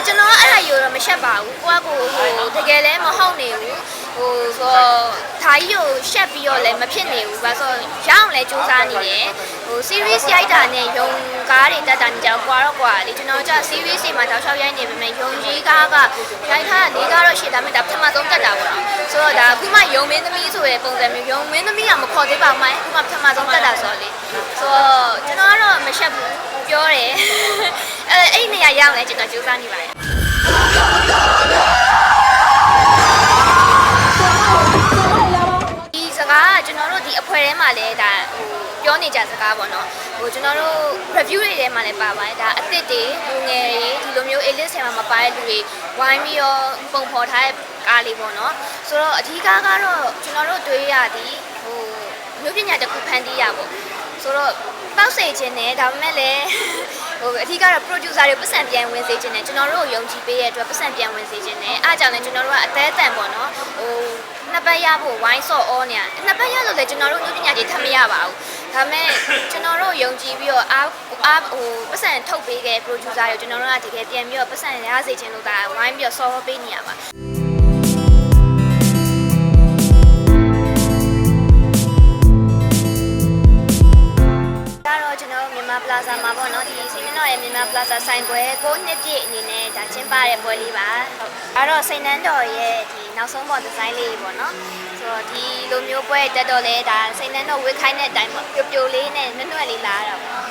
တော့ကျွန်တော်အဲ့ဒါယူတော့မရှက်ပါဘူးကိုကကိုဟိုတကယ်လည်းမဟုတ်နေဘူးဟိုဆိုတော့ဓာကြီးကိုရှက်ပြီးတော့လည်းမဖြစ်နေဘူးဘာဆိုရအောင်လည်းစူးစမ်းနေတယ်ဟို series ရိုက်တာနဲ့ယုံကားတွေတက်တာနေကြကွာတော့ကွာလေကျွန်တော်က series တွေမှာတောက်လျှောက်ရိုက်နေပေမဲ့ယုံကြီးကားကရိုက်ထားလေးကားတော့ရှေ့ဒါပေမဲ့ဒါပထမဆုံးတက်တာပေါ့နော်ဆိုတော့ဒါအခုမှယုံမင်းသမီးဆိုတဲ့ပုံစံမျိုးယုံမင်းသမီးကမခေါ်သေးပါဘူးမိုင်းအခုမှပထမဆုံးတက်တာဆိုတော့လေဆိုတော့ကျွန်တော်ကတော့မရှက်ဘူးပြောတယ် အဲအဲ့ဒီနေရာရအောင်လည်းကျွန်တော်စူးစမ်းနေပါတယ်ဒီစကားကကျွန်တော်တို့ဒီအဖွဲထဲမှာလည်းဒါဟိုပြောနေကြစကားပေါ့နော်ဟိုကျွန်တော်တို့ review တွေထဲမှာလည်းပါပါတယ်ဒါအစ်စ်တွေလူငယ်တွေဒီလိုမျိုး elite ဆယ်မှာမပါတဲ့လူတွေဝိုင်းပြီးတော့ပုံဖော်ထားတဲ့ကားလေးပေါ့နော်ဆိုတော့အဓိကကတော့ကျွန်တော်တို့တွေးရသည်ဟိုမျိုးပညာတစ်ခုဖန်တီးရပေါ့ဆိုတော့တောက်စေခြင်းနဲ့ဒါပေမဲ့လည်း ဟိုအဓိကတော့ producer တွေပတ်စံပြန်ဝင်စေခြင်းနဲ့ကျွန်တော်တို့ကိုယုံကြည်ပေးရတဲ့အတွက်ပတ်စံပြန်ဝင်စေခြင်းနဲ့အားကြောင့်လည်းကျွန်တော်တို့ကအသေးအတန်ပေါ့နော်ဟိုနှစ်ပတ်ရဖို့ဝိုင်းဆော့အောနေရနှစ်ပတ်ရလို့လည်းကျွန်တော်တို့မျိုးပညာတွေထပ်မရပါဘူးဒါပေမဲ့ကျွန်တော်တို့ယုံကြည်ပြီးတော့အားအားဟိုပတ်စံထုတ်ပေးခဲ့ producer တွေကျွန်တော်တို့ကတကယ်ပြန်ပြီးတော့ပတ်စံရစေခြင်းလို့ဒါဝိုင်းပြီးတော့ဆော့ပေးနေရပါကတော့ကျွန်တော်တို့မြန်မာပလာဇာမှာပေါ့နော်ဒီစီမင်းတော် ရဲ့မြန်မာပလာဇာဆိုင်ပွဲကိုနှစ်ပြည့်အနေနဲ့ဒါကျင်းပတဲ့ပွဲလေးပါဟုတ်အဲတော့စိန်နန်းတော်ရဲ့ဒီနောက်ဆုံးပေါ်ဒီဇိုင်းလေးပေါ့နော်ဆိုတော့ဒီလိုမျိုးပွဲတက်တော့လဲဒါစိန်နန်းတော်ဝစ်ခိုင်းတဲ့အတိုင်းပေါ့ပြိုပြိုလေးနဲ့နွတ်နွတ်လေးလာတာပေါ့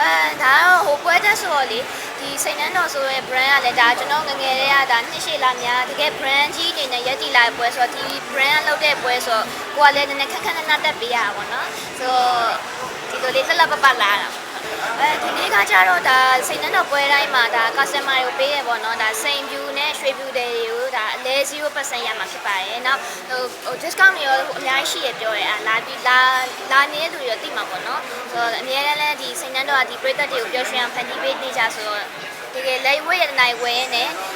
အဲဒါတော့ဟိုပွဲတက်ဆိုတော့လေဒီစိန်နန်းတော်ဆိုတဲ့ brand ကလည်းဒါကျွန်တော်ငယ်ငယ်လေးကဒါနှစ်ရှည်လာများတကယ် brand ကြီးအနေနဲ့ရက်တည်လာတဲ့ပွဲဆိုတော့ဒီ brand လောက်တဲ့ပွဲဆိုတော့ကိုကလည်းနည်းနည်းခက်ခက်နက်နက်တက်ပေးရတာပေါ့နော်ဆိုတော့ဒီလိုလေးလှလှပပလာတာ အဲဒီနေ့ကကြတော့ဒါစိန်နန်းတော်ပွဲတိုင်းမှာဒါ customer တွေကိုပေးရပေါ့နော်ဒါစိန် view နဲ့ရွှေ view တွေကိုဒါအလဲ0%ရမှာဖြစ်ပါတယ်နောက်ဟိုဟို discount တွေရောအများကြီးရှိရပြောတယ်အာလာပြီးလာလာနေတဲ့သူတွေရောသိမှာပေါ့နော်ဆိုတော့အများနဲ့လည်းဒီစိန်နန်းတော်ကဒီပရိသတ်တွေကိုပျော်ရွှင်အောင်ဖန်တီးပေးနေကြဆိုတော့တကယ်လက်ဝဲရတဲ့နိုင်ဝဲနဲ့ပျော်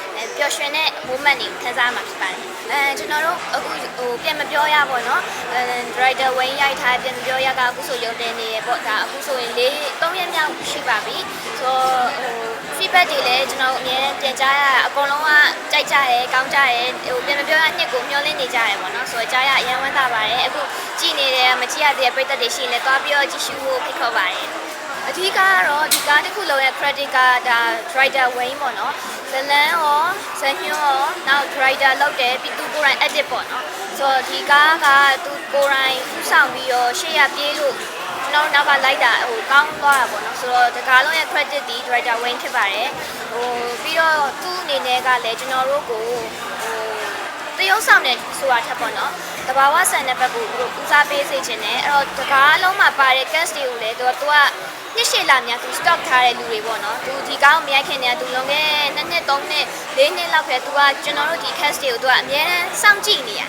ရွှင်တဲ့ moment တွေခံစားမှာဖြစ်ပါတယ်အဲကျွန်တော်တို့အခုဟိုပြန်မပြောရပါတော့အဲ driver wing ရိုက်ထားပြန်မပြောရကအခုဆိုရုံတင်နေရပေါ့ဒါအခုဆိုရင်၄၃ရက်မြောက်ရှိပါပြီဆိုတော့ဟို feedback တွေလည်းကျွန်တော်အများပြန်ကြားရအကုန်လုံးကကြိုက်ကြရဲကောင်းကြရဲဟိုပြန်မပြောရနှစ်ကိုမျောလင့်နေကြရဲပေါ့နော်ဆိုတော့ကြားရအရင်ဝမ်းသာပါတယ်အခုကြည်နေတယ်မကြည့်ရသေးတဲ့ပရိသတ်တွေရှိရင်လည်းသွားပြီးတော့ကြည့်ရှုဖို့ဖိတ်ခေါ်ပါတယ်အ ဓိကကတော့ဒီကားတစ်ခုလုံးရဲ့ credit ကဒါ driver wing ပေါ့နော်ဇလန်းရောဇညွန်းရောနောက် driver လောက်တယ်ပြီးသူကိုယ်တိုင် edit ပေါ့နော်ဆိုတော့ဒီကားကသူကိုယ်တိုင်ဥဆောင်ပြီးတော့ရှေ့ရပြေးလို့ကျွန်တော်နောက်ကလိုက်တာဟိုကောင်းသွားတာပေါ့နော်ဆိုတော့ဒီကားလုံးရဲ့ credit ဒီ director Wayne ဖြစ်ပါတယ်ဟိုပြီးတော့သူ့အနေနဲ့ကလည်းကျွန်တော်တို့ကိုဟိုတရုပ်ဆောင်တဲ့ဆိုတာထက်ပေါ့နော်တဘာဝဆန်တဲ့ဘက်ကိုဦးစားပေးစေချင်တယ်အဲ့တော့ဒီကားလုံးမှာပါတဲ့ cast တွေကိုလည်းသူကသူက နှစ်ရှည်လာများသူ stock ထားတဲ့လူတွေပေါ့နော်သူဒီကောင်းမရိုက်ခင်တည်းကသူလုံခဲ့နှစ်နှစ်သုံးနှစ်လေးနှစ်လောက်ပဲသူကကျွန်တော်တို့ဒီ cast တွေကိုသူကအများအားစောင့်ကြည့်နေရ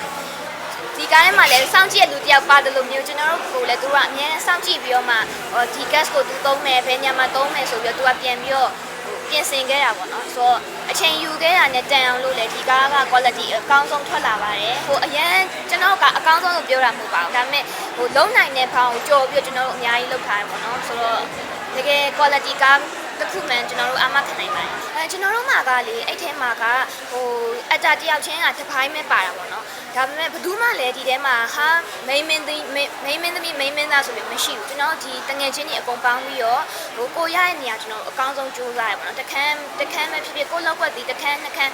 ဒီကားထဲမှာလည်းစောင့်ကြည့်ရလူတယောက်ပါတယ်လို့မျိုးကျွန်တော်တို့ကိုလည်းသူကအများနဲ့စောင့်ကြည့်ပြီးတော့မှဟိုဒီ gas ကိုသူသုံးမယ်ဘယ်ညမှာသုံးမယ်ဆိုပြီးတော့သူကပြန်ပြီးတော့ဟို ပြင်ဆင်ခဲ့တာပေါ့နော်ဆိုတော့အချိန်ယူခဲ့တာနဲ့တန်အောင်လို့လည်းဒီကားက quality အကောင်းဆုံးထွက်လာပါတယ်ဟိုအရန်ကျွန်တော်ကအကောင်းဆုံးလို့ပြောတာမဟုတ်ပါဘူးဒါပေမဲ့ဟိုလုံးနိုင်တဲ့ဖောင်ကိုကြော်ပြီးတော့ကျွန်တော်တို့အများကြီးလုပ်ထားတယ်ပေါ့နော်ဆိုတော့တကယ် quality ကား တစ်ခုမှန်ကျွန်တော်တို့အာမခံနိုင်ပါတယ်အဲကျွန်တော်တို့မှာကလေအဲ့ထဲမှာကဟိုအတာတယောက်ချင်းကတစ်ပိုင်းပဲပါတာပေါ့နော်ဒါပေမဲ့ဘယ်သူမှလည်းဒီထဲမှာဟာမိန်မင်းသမီးမိန်မင်းသမီးမိန်မင်းသားဆိုပြီးမရှိဘူးကျွန်တော်ဒီတငယ်ချင်းတွေအကုန်ပေါင်းပြီးတော့ဟိုကိုရရဲ့နေရာကျွန်တော်အကောင်းဆုံးကြိုးစားရပါတော့တခန်းတခန်းပဲဖြစ်ဖြစ်ကိုလောက်ွက်ဒီတခန်းနှစ်ခန်း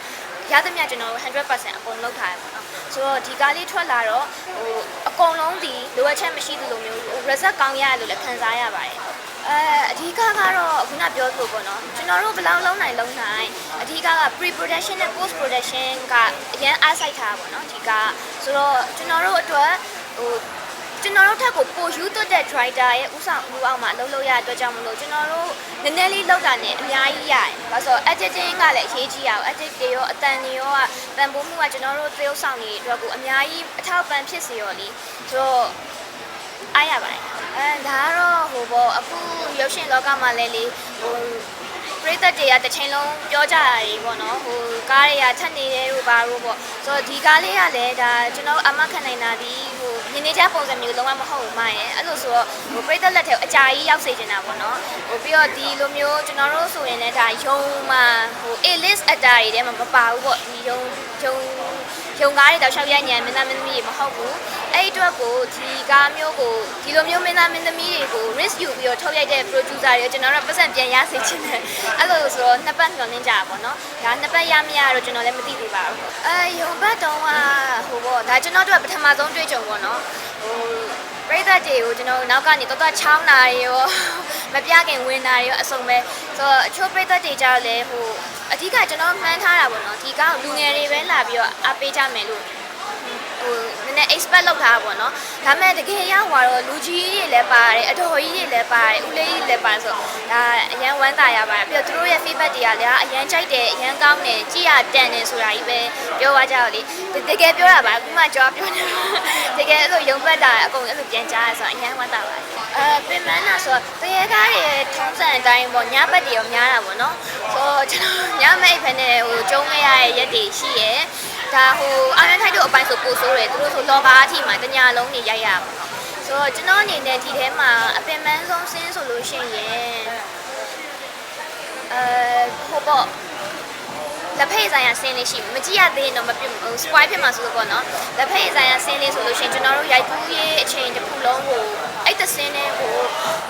ရသမျှကျွန်တော်100%အကုန်လုပ်ထားရပါတော့ဆိုတော့ဒီကားလေးထွက်လာတော့ဟိုအကုန်လုံးဒီလိုအပ်ချက်မရှိသလိုမျိုး result ကောင်းရလို့လည်းခံစားရပါတယ် အဲအဓိကကတော့ခုနပြောသလိုပေါ့နော်ကျွန်တော်တို့ဘယ်လောက်လုံးနိုင်လုံးနိုင်အဓိကက pre production နဲ့ post production ကအရင်အားစိုက်ထားတာပေါ့နော်ဒီကဆိုတော့ကျွန်တော်တို့အတွက်ဟိုကျွန်တော်တို့ထက်ကိုပိုယူသွတ်တဲ့ driver ရဲ့ဥဆောင်မှုအောက်မှာအလုပ်လုပ်ရတဲ့အတွက်ကြောင့်မလို့ကျွန်တော်တို့နည်းနည်းလေးလောက်တာနဲ့အများကြီးရတယ်။ဘာလို့ဆိုတော့ editing ကလည်းအရေးကြီးရအောင် edit တွေရောအတန်တွေရောကတန်ဖိုးမှုကကျွန်တော်တို့သရုပ်ဆောင်တွေအတွက်ကိုအများကြီးအထောက်ပံ့ဖြစ်စေရောလीဆိုတော့အားရပါတယ် အဲဒါကတော့ဟိုပေါ့အခုရုပ်ရှင်လောကမှာလည်းလေဟိုပရိသတ်တွေကတစ်ချိန်လုံးပြောကြတာတွေပေါ့နော်ဟိုကားတွေကထက်နေတယ်လို့ပါလို့ပေါ့ဆိုတော့ဒီကားလေးကလည်းဒါကျွန်တော်အမခံနိုင်တာဒီဟိုမြင်နေကြပုံစံမျိုးလုံးဝမဟုတ်ဘူးမရဲ့အဲ့လိုဆိုတော့ဟိုပရိသတ်လက်ထဲအကြာကြီးရောက်စေချင်တာပေါ့နော်ဟိုပြီးတော့ဒီလိုမျိုးကျွန်တော်တို့ဆိုရင်လည်းဒါယုံမှာဟို A list actor တွေထဲမှာမပါဘူးပေါ့ဒီယုံယုံ ယုံကားတွေတောက်လျှောက်ရိုက်ညံမင်းသားမင်းသမီးတွေမဟုတ်ဘူးအဲ့ဒီအတွက်ကိုဒီကားမျိုးကိုဒီလိုမျိုးမင်းသားမင်းသမီးတွေကို risk ယူပြီးတော့ထုတ်ရိုက်တဲ့ producer တွေကိုကျွန်တော်တို့ပတ်စံပြန်ရစေချင်တယ်အဲ့လိုဆိုတော့နှစ်ပတ်ညွန်နေကြတာပေါ့နော်ဒါနှစ်ပတ်ရမရတော့ကျွန်တော်လည်းမသိသေးပါဘူးအဲယုံဘတ်တုံးကဟိုပေါ့ဒါကျွန်တော်တို့ကပထမဆုံးတွေ့ကြုံပေါ့နော်ဟိုပရိသတ်တွေကိုကျွန်တော်နောက်ကနေတော်တော်ချောင်းတာတွေရောမပြခင်ဝင်တာတွေရောအစုံပဲဆိုတော့အချို့ပရိသတ်တွေကြောက်လဲဟို အဓိကကျွန်တော်မှန်းထားတာပေါ့နော်ဒီကောင်လူငယ်တွေပဲလာပြီးတော့အားပေးကြမယ်လို့ ဟိုနည်းနည်း expect လုပ်ထားတာပေါ့နော်ဒါပေမဲ့တကယ်ရောက်သွားတော့လူကြီးတွေလည်းပါတယ်အတော်ကြီးတွေလည်းပါတယ်ဦးလေးကြီးလည်းပါတယ်ဆိုဒါအရန်ဝမ်းသာရပါတယ်ပြီးတော့သူတို့ရဲ့ feedback တွေကလည်းအရန်ကြိုက်တယ်အရန်ကောင်းတယ်ကြည်ရတန်တယ်ဆိုတာကြီးပဲပြောသွားကြတော့လေတကယ်ပြောတာပါအခုမှကြောပြောနေတကယ်အဲ့လိုယုံပတ်တာအကုန်အဲ့လိုပြန်ကြားရဆိုအရန်ဝမ်းသာပါတယ်အဲပြင်မန်းတာဆိုတရေကားတွေထုံးစံအတိုင်းပေါ့ညဘက်တွေရောများတာပေါ့နော်ဆိုတော့ကျွန်တော်ညမိတ်ဖက်နဲ့ဟိုကျုံးခဲ့ရတဲ့ရက်တွေရှိရယ်ဒါဟိုအာရန်ထိုက်တို့အပိုင်းဆိုပို့ဆိုးတယ်သူတို့ဆိုလော်ဘာအထိမှတညာလုံးနေရိုက်ရပါတော့ဆိုတော့ကျွန်တော်အနေနဲ့ဒီထဲမှာအပင်ပန်းဆုံးဆင်းဆိုလို့ရှိရင်အဲဟိုပေါ့လက်ဖက်ဆိုင်ရာဆင်းလေးရှိမကြည့်ရသေးရင်တော့မပြုတ်ဟို spoil ဖြစ်မှာဆိုလို့ပေါ့နော်လက်ဖက်ဆိုင်ရာဆင်းလေးဆိုလို့ရှိရင်ကျွန်တော်တို့ရိုက်ကူးရေးအချိန်တစ်ခုလုံးကိုအဲ့တဆင်းလေးကို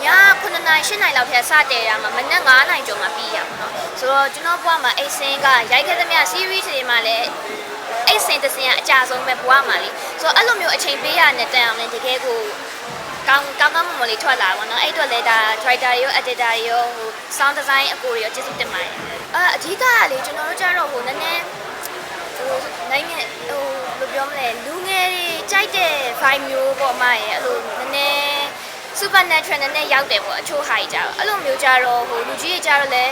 ည9နာရီ10နာရီလောက်ဖြတ်စတဲ့ရမှာမနက်9နာရီကျော်မှပြီးရမှာနော်ဆိုတော့ကျွန်တော်ဘွားမှာအဲ့ဆင်းကရိုက်ခဲ့သမျှ series တွေမှာလည်း အဲ့စင်တစင်ကအကြဆုံးပဲဘွားမှာလေဆိုတော့အဲ့လိုမျိုးအချိန်ပေးရတဲ့တန်အောင်လည်းတကယ်ကိုကောင်းကောင်းကောင်းမွန်မွန်လေးထွက်လာပါတော့အဲ့အတွက်လည်းဒါ writer ရော editor ရောဟို sound design အကိုတွေရောကျေးဇူးတင်ပါတယ်အဲအဓိကကလေကျွန်တော်တို့ကြတော့ဟိုနည်းနည်းဟိုနိုင်ငံဟိုဘယ်လိုပြောမလဲလူငယ်တွေကြိုက်တဲ့ vibe မျိုးပေါ့အမရဲ့အဲ့လိုနည်းနည်း supernatural နဲ့ရောက်တယ်ပေါ့အချို့ဟာကြီးကြတော့အဲ့လိုမျိုးကြတော့ဟိုလူကြီးတွေကြတော့လဲ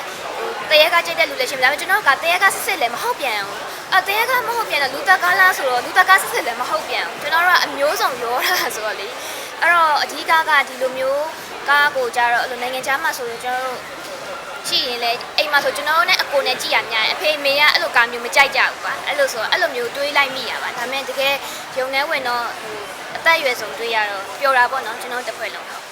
ဟိုတရေကကြိုက်တဲ့လူလည်းရှိမှာဒါပေမဲ့ကျွန်တော်ကတရေကစစ်စစ်လည်းမဟုတ်ပြန်ဘူး အတရေကမဟုတ်ပြန်တော့လူတက်ကားလားဆိုတော့လူတက်ကားစစ်စစ်လည်းမဟုတ်ပြန်ဘူးကျွန်တော်တို့ကအမျိုးစုံရောတာဆိုတော့လေအဲ့တော့အဓိကကဒီလိုမျိုးကားကိုကြတော့အဲ့လိုနိုင်ငံခြားမှာဆိုရင်ကျွန်တော်တို့ကြည့်ရင်လည်းအိမ်မှာဆိုကျွန်တော်နဲ့အကိုနဲ့ကြည့်ရများတယ်အဖေမေကအဲ့လိုကားမျိုးမကြိုက်ကြဘူးကွာအဲ့လိုဆိုအဲ့လိုမျိုးတွေးလိုက်မိရပါဒါပေမဲ့တကယ်ရုံထဲဝင်တော့ဟိုအသက်အရွယ်ဆုံးတွေးရတော့ပျော်တာပေါ့နော်ကျွန်တော်တစ်ဖွဲ့လုံးတော့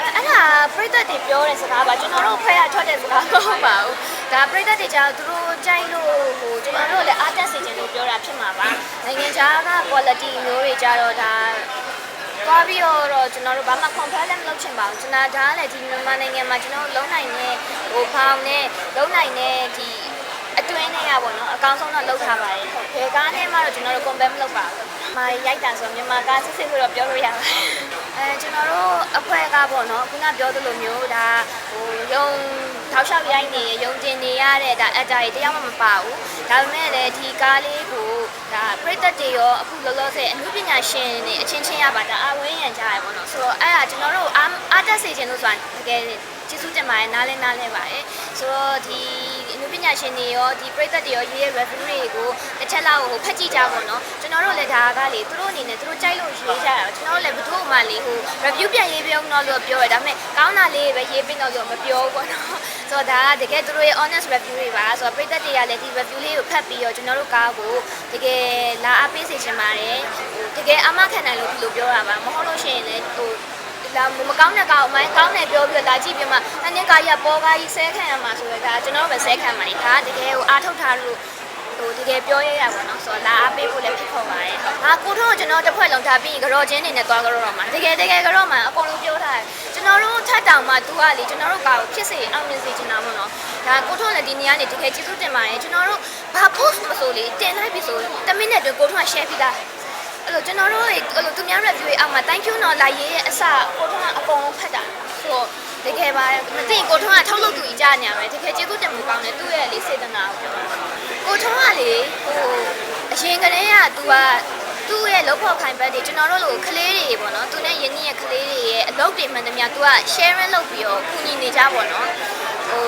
အဲ့အဲ့ဒါပရိသတ်တွေပြောတဲ့စကားပါကျွန်တော်တို့ဖွဲ့ရထွက်တဲ့စကားမဟုတ်ပါဘူး ဒါပရိသတ်တွေကြောင့်သူတို့ကြိုက်လို့ဟိုကျွန်တော်တို့လည်းအားတက်စေချင်လို့ပြောတာဖြစ်မှာပါနိုင်ငံခြားက quality မျိုးတွေကြတော့ဒါသွားပြီးတော့ကျွန်တော်တို့ဘာမှ compare လည်းမလုပ်ချင်ပါဘူးကျွန်တော်ဒါကလည်းဒီမြန်မာနိုင်ငံမှာကျွန်တော်တို့လုံးနိုင်တဲ့ဟိုဖောင်နဲ့လုံးနိုင်တဲ့ဒီအတွင်းနဲ့ရပါတော့အကောင်းဆုံးတော့လုပ်ထားပါတယ်ဟုတ်ဘယ်ကားနဲ့မှတော့ကျွန်တော်တို့ compare မလုပ်ပါဘူး။မာရိုက်တာဆိုမြန်မာကားစစ်စစ်လို့တော့ပြောလို့ရပါတယ်။အဲကျွန်တော်တို့အဖွဲ့ကပေါ့နော်ခုနပြောသလိုမျိုးဒါဟိုယုံ ထောက်လျှောက်ရိုက်နေရုံတင်နေရတဲ့ဒါအက်တာတွေတရားမှမပါဘူး။ဒါပေမဲ့လည်းဒီကားလေးကိုဒါပရိသတ်တွေရောအခုလောလောဆယ်အမှုပညာရှင်တွေအချင်းချင်းရပါဒါအဝင်းရံကြရပေါ့နော်။ဆိုတော့အဲ့ဒါကျွန်တော်တို့အားအားတက်စေချင်လို့ဆိုတာတကယ်ကျေးဇူးတင်ပါတယ်နားလဲနားလဲပါတယ်။ဆိုတော့ဒီအမှုပညာရှင်တွေရောဒီပရိသတ်တွေရောရေးရဲ့ review တွေကိုတစ်ချက်လောက်ဟိုဖတ်ကြည့်ကြပါတော့။ကျွန်တော်တို့လည်းဒါကလေသူတို့အနေနဲ့သူတို့ကြိုက်လို့ရေးကြတာ။ကျွန်တော်တို့လည်းဘယ်သူမှလေဟို review ပြန်ရေးပြောတော့လို့ပြောရဒါပေမဲ့ကောင်းတာလေးပဲရေးပေးတော့လို့မပြောဘူးပေါ့နော်။ ဆိုတော့ဒါကတကယ်သူတို့ရဲ့ honest review တွေပါဆိုတော့ပရိသတ်တွေကလည်းဒီ review လေးကိုဖတ်ပြီးတော့ကျွန်တော်တို့ကားကိုတကယ်လာအားပေးစေချင်ပါတယ်။ဟိုတကယ်အမခံနိုင်လို့ဒီလိုပြောတာပါ။မဟုတ်လို့ရှိရင်လည်းဟိုလာမကောင်းတဲ့ကောင်အမိုင်းကောင်းတယ်ပြောပြီးတော့လာကြည့်ပြမှတနေ့ကာကြီးကပေါ်ကားကြီးဆဲခံရမှာဆိုတော့ဒါကျွန်တော်တို့ပဲဆဲခံမှာလေဒါကတကယ်ဟိုအားထုတ်ထားလို့ဟိုတကယ်ပြောရရပါတော့ဆိုတော့လာအားပေးဖို့လည်းဖြစ်ခေါ်ပါတယ်ဟုတ်ဟာကိုထုံးကကျွန်တော်တစ်ဖွဲ့လုံးထားပြီးကြော်ချင်းနေနဲ့သွားကြောတော့မှာတကယ်တကယ်ကြောမှာအကုန်လုံးပြောထားတယ် ကျွန်တော်တို့ထပ်တောင်မှသူကလေကျွန်တော်တို့ကာကိုဖြစ်စေအောင်မြင်စေချင်တာပေါ့နော်ဒါကိုထုံးလည်းဒီနေရာနေတကယ်ကျေးဇူးတင်ပါတယ်ကျွန်တော်တို့ဘာ post မဆိုလေတင်လိုက်ပြီဆို10မိနစ်အတွင်းကိုထုံးက share ပြီးသားအဲ့လိုကျွန်တော်တို့အဲ့လိုသူများ review ရဲ့အောက်မှာ thank you နော်လာရေးရဲ့အစကိုထုံးကအကုန်လုံးဖတ်တာဆိုတော့တကယ်ပါမသိကိုထုံးကထုတ်လုပ်သူကြီးကြနေရမယ်တကယ်ကျေးဇူးတင်မှုကောင်းတယ်သူ့ရဲ့လေးစေတနာကိုပြောတာကိုထုံးကလေဟိုအရင်ကတည်းက तू က သူ့ရဲ့လုပ်ဖို့ခိုင်ပတ်တွေကျွန်တော်တို့လိုကလေးတွေပေါ့နော်သူနဲ့ယင်းကြီးရဲ့ကလေးတွေရဲ့အလုပ်တွေမှန်သမျှသူက sharing လုပ်ပြီးတော့ကူညီနေကြပေါ့နော်ဟို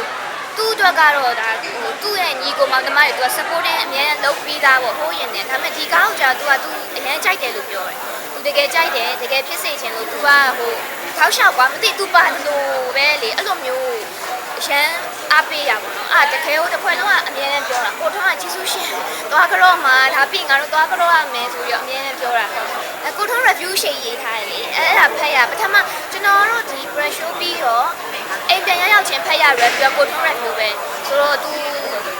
သူ့အတွက်ကတော့ဒါဟိုသူ့ရဲ့ညီကိုမောင်နှမတွေသူက supporting အများကြီးလုပ်ပေးတာပေါ့ဟိုးရင်တယ်ဒါပေမဲ့ဒီကားကိုကြာသူကသူအများကြီးကြိုက်တယ်လို့ပြောတယ်သူတကယ်ကြိုက်တယ်တကယ်ဖြစ်စေချင်လို့သူကဟိုထောက်လျှောက်ကွာမသိသူပါလို့ပဲလေအဲ့လိုမျိုး အရန်အားပေးရပါတော့ အာတကယ်ကိုတစ်ခွက်လုံးကအမြဲတမ်းပြောတာကိုထွန်းကကြီးစုရှင်သွားကြော့မှာဒါပြင်ငါတို့သွားကြော့ရမယ်ဆိုပြီးတော့အမြဲတမ်းပြောတာအဲကိုထွန်း review ရှိရေးထားတယ်လေအဲအဲ့ဒါဖတ်ရပထမကျွန်တော်တို့ဒီ pressure ပြီးတော့အိမ်ပြန်ရောက်ရောက်ချင်းဖတ်ရ review ကိုထွန်း review ပဲဆိုတော့ तू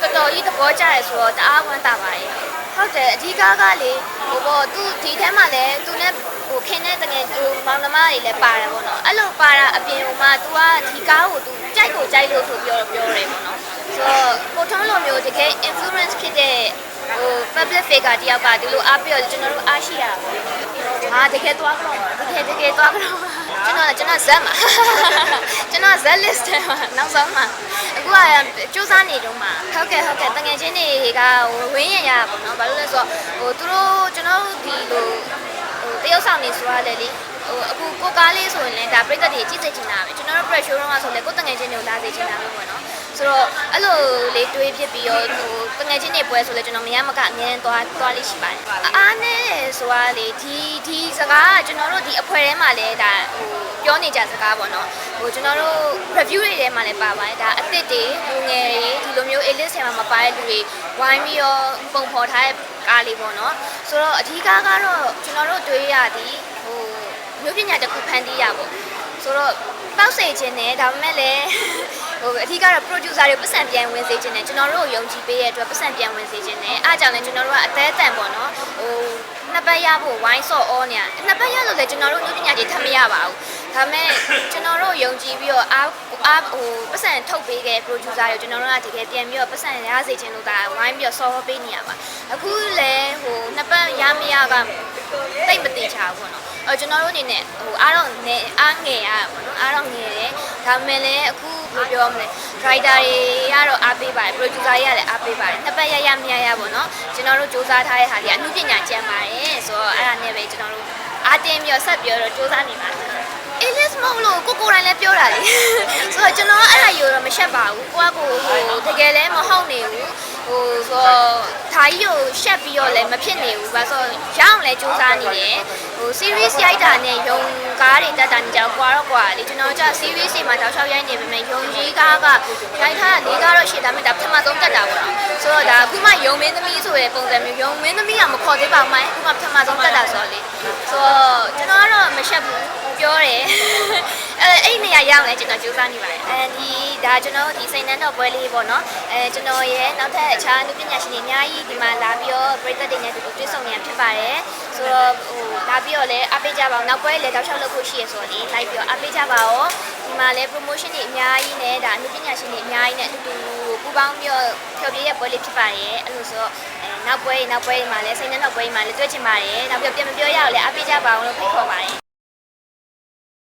တော်တော်ကြီးသဘောကျတယ်ဆိုတော့တအားဝမ်းသာပါတယ်ဟုတ်တယ်အဓိကကလေဟိုပေါ့ तू ဒီထဲမှာလည်း तू နဲ့ ဟိုခင်းတဲ့တကယ်ဟိုမောင်နှမတွေလည်းပါတယ်ပေါ့နော်အဲ့လိုပါတာအပြင်ဟိုမှာ तू ကဒီကားကို तू ကြိုက်ကိုကြိုက်လို့ဆိုပြောတော့ပြောတယ်ပေါ့နော်ဆိုတော့ကိုထွန်းလိုမျိုးတကယ် influence ဖြစ်တဲ့ဟို public figure တယောက်ကဒီလိုအားပြီးတော့ကျွန်တော်တို့အားရှိတာပေါ့ဟာတကယ်သွားကြတော့တကယ်တကယ်သွားကြတော့ကျွန်တော်ကျွန်တော်ဇက်မှာကျွန်တော်ဇက် list ထဲမှာနောက်ဆုံးမှာအခုကစူးစမ်းနေတော့မှာဟုတ်ကဲ့ဟုတ်ကဲ့တငယ်ချင်းတွေကဟိုဝင်းရရပါတော့ဘာလို့လဲဆိုတော့ဟိုသူတို့ကျွန်တော်တို့ဒီလိုဟို တရုတ်ဆောင်နေဆိုရလေလေဟိုအခုကိုကားလေးဆိုရင်လည်းဒါပြိတ္တတွေကြည့်စေချင်တာပဲကျွန်တော်တို့ pressure တော့ဆိုလေကိုတငယ်ချင်းတွေကိုလာစေချင်တာပဲပေါ့နော်ဆိုတော့အဲ့လိုလေးတွေးဖြစ်ပြီးတော့ဟိုတငယ်ချင်းတွေပွဲဆိုလေကျွန်တော်မရမကအမြဲတမ်းသွားသွားလေးရှိပါတယ်အားနဲ့ဆိုရလေဒီဒီစကားကကျွန်တော်တို့ဒီအဖွဲထဲမှာလည်းဒါဟိုပြောနေကြစကားပေါ့နော်ဟိုကျွန်တော်တို့ review တွေထဲမှာလည်းပါပါတယ်ဒါအစ်စ်တွေလူငယ်တွေဒီလိုမျိုး elite ထဲမှာမပါတဲ့လူတွေဝိုင်းပြီးတော့ပုံဖော်ထားတဲ့ ကားလေးပေါ့နော်ဆိုတော့အဓိကကတော့ကျွန်တော်တို့တွေးရသည်ဟိုမျိုးပညာတစ်ခုဖန်တီးရပေါ့ဆိုတော့ပောက်စေခြင်းနဲ့ဒါပေမဲ့လည်းဟိုအဓိကတော့ producer တွေပတ်စံပြန်ဝင်စေခြင်းနဲ့ကျွန်တော်တို့ကိုယုံကြည်ပေးရတဲ့အတွက်ပတ်စံပြန်ဝင်စေခြင်းနဲ့အားကြောင့်လည်းကျွန်တော်တို့ကအသေးအတန်ပေါ့နော်ဟိုနှစ်ပတ်ရဖို့ဝိုင်းဆော့အောနေရနှစ်ပတ်ရလို့လည်းကျွန်တော်တို့မျိုးပညာကြီးထပ်မရပါဘူး ဒါပေမဲ့ကျွန်တော်တို့ယုံကြည်ပြီးတော့အားအားဟိုပတ်စံထုတ်ပေးခဲ့ producer တွေကျွန်တော်တို့ကတကယ်ပြန်ပြီးတော့ပတ်စံရစေခြင်းလို့ဒါဝိုင်းပြီးတော့ဆော့ပေးနေရပါအခုလည်းဟိုနှစ်ပတ်ရမရကတိတ်မတိချဘူးပေါ့နော်အော်ကျွန်တော်တို့အနေနဲ့ဟိုအားတော့နေအားငယ်ရပါပေါ့နော်အားတော့ငယ်တယ်ဒါပေမဲ့လည်းအခုဘယ်လိုပြောမလဲ writer တွေကတော့အားပေးပါတယ် producer တွေကလည်းအားပေးပါတယ်နှစ်ပတ်ရရမရရပေါ့နော်ကျွန်တော်တို့စူးစမ်းထားတဲ့ဟာတွေအမှုပညာကျန်ပါတယ်ဆိုတော့အဲ့ဒါနဲ့ပဲကျွန်တော်တို့အားတင်းပြီးတော့ဆက်ပြီးတော့စူးစမ်းနေပါတယ် Alias မဟုတ်လို့ကိုကိုယ်တိုင်လည်းပြောတာလေဆိုတော့ကျွန်တော်ကအဲ့ဒါယူတော့မရှက်ပါဘူးကိုကကိုဟိုတကယ်လည်းမဟုတ်နေဘူးဟိုဆိုတော့ဓာကြီးကိုရှက်ပြီးတော့လည်းမဖြစ်နေဘူးဘာဆိုတော့ရအောင်လည်းစူးစမ်းနေတယ်ဟို series ရိုက်တာနဲ့ယုံကားတွေတက်တာနေကြကွာတော့ကွာလေကျွန်တော်က series တွေမှာတောက်လျှောက်ရိုက်နေပေမဲ့ယုံကြီးကားကရိုက်ထားလေးကားတော့ရှေ့ဒါမဲ့ဒါပထမဆုံးတက်တာပေါ့နော်ဆိုတော့ဒါအခုမှယုံမင်းသမီးဆိုတဲ့ပုံစံမျိုးယုံမင်းသမီးကမခေါ်သေးပါဘူးမိုင်းအခုမှပထမဆုံးတက်တာဆိုတော့လေဆိုတော့ကျွန်တော်ကတော့မရှက်ဘူး ပြောတယ်အဲအဲ့နေရာရအောင်လဲကျွန်တော်ကြိုးစားနေပါတယ်အဲဒီဒါကျွန်တော်ဒီစိန်နှန်းတော်ပွဲလေးပေါ့နော်အဲကျွန်တော်ရဲ့နောက်ထပ်အခြားအနုပညာရှင်တွေအများကြီးဒီမှာလာပြီးတော့ပြည်သက်တွေနဲ့တူတူတွေ့ဆုံနေရဖြစ်ပါတယ်ဆိုတော့ဟိုလာပြီးတော့လည်းအားပေးကြပါအောင်နောက်ပွဲလည်းတောက်လျှောက်လုပ်ဖို့ရှိရဆိုတော့လေလိုက်ပြီးတော့အားပေးကြပါအောင်ဒီမှာလည်း promotion တွေအများကြီးနဲ့ဒါအနုပညာရှင်တွေအများကြီးနဲ့အတူတူပူးပေါင်းပြီးတော့ဖျော်ဖြေရဲ့ပွဲလေးဖြစ်ပါတယ်အဲ့လိုဆိုတော့အဲနောက်ပွဲနောက်ပွဲတွေမှာလည်းစိန်နှန်းတော်ပွဲတွေမှာလည်းတွေ့ချင်ပါတယ်နောက်ပြီးတော့ပြန်မပြောရအောင်လည်းအားပေးကြပါအောင်လို့ဖိတ်ခေါ်ပါတယ်